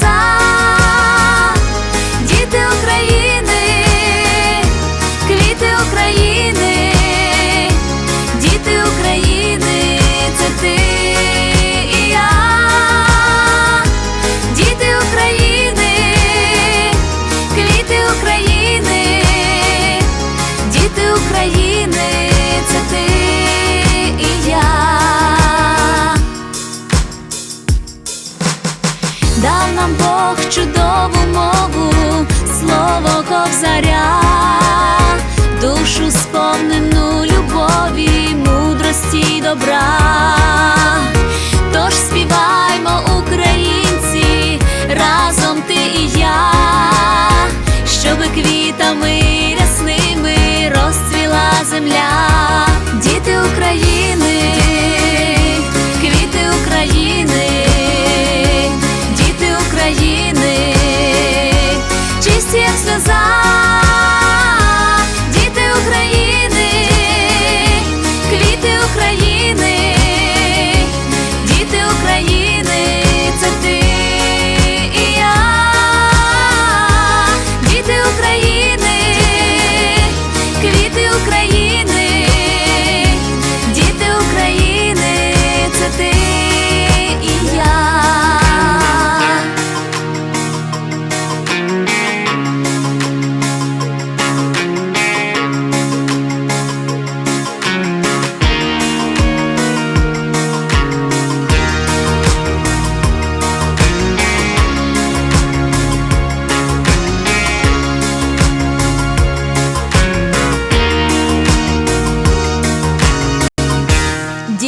さ Бог чудову мову, слово ковзаря.